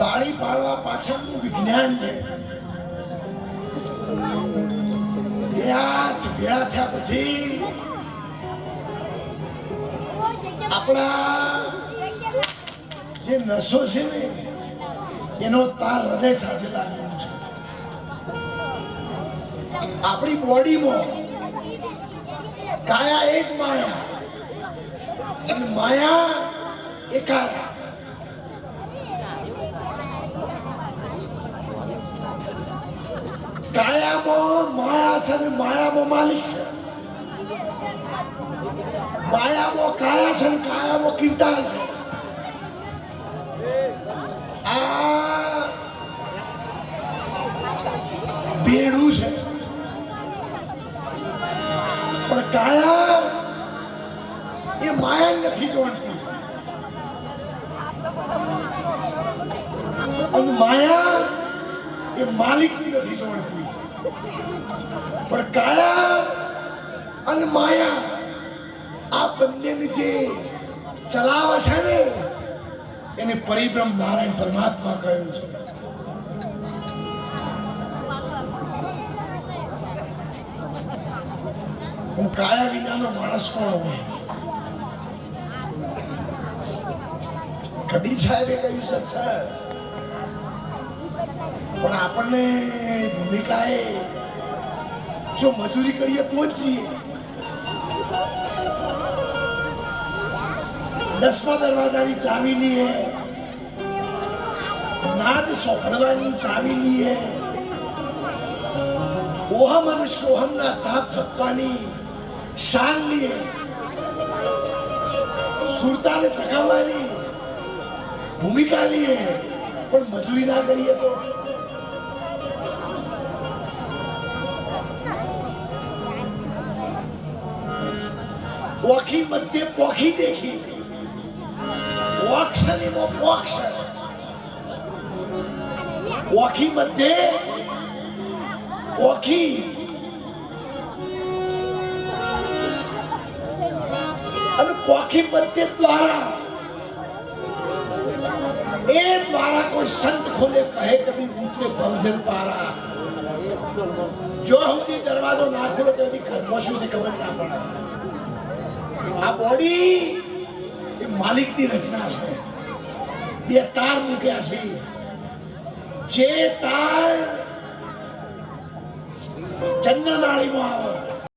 તાળી પાડવા પાછળનું વિજ્ઞાન છે. આ ભેળા થયા પછી આપણા જે નસો છે ને, એનો તાર હૃદય સાથે લાગેલો છે. આપણી બોડીમાં કાયા એ જ માયા, અને માયા એ કાયા કાયામાં માયા છે અને માયામાં માલિક છે. માયામાં કાયા છે ને કાયામાં કિરદાર છે. આ બેડું છે. પણ કાયા એ માયા નથી જોડતી. અને માયા એ માલિકની નથી જોડતી. પણ કાયા અને માયા આ બંનેને જે ચલાવે છે ને, એને પરિબ્રહ્મ નારાયણ પરમાત્મા કહ્યું છે. હું કાયા વિનાનો માણસ કોણ હોય કબીર સાહેબે કહ્યું છે પણ આપણને ભૂમિકા એ જો મજૂરી કરીએ તો જ જઈએ દસમા દરવાજાની ચાવી લઈએ નાદ સોંભળવાની ચાવી લઈએ ઓહમ અને સોહમના ચાપ છપ્પાની શાન લઈએ સુરતાને ચકાવવાની ભૂમિકા લઈએ પણ મજૂરી ના કરીએ તો ઓખી મધ્ય પોખી દેખી. ઓક્ષનીમાં પોક્ષ ઓખી મધ્ય પોખી. અને પોખી મધ્ય દ્વારા એ દ્વારા કોઈ સંત ખોલે કહે કભી ઉતરે ભવજન પારા. જો સુધી દરવાજો ના ખોલે તો ઘરમાં શું છે ખબર ના પડે. આ બોડી એ માલિકની રચના છે. બે તાર મૂક્યા છે. જે તાર ચંદ્રનાળીમાં આવે.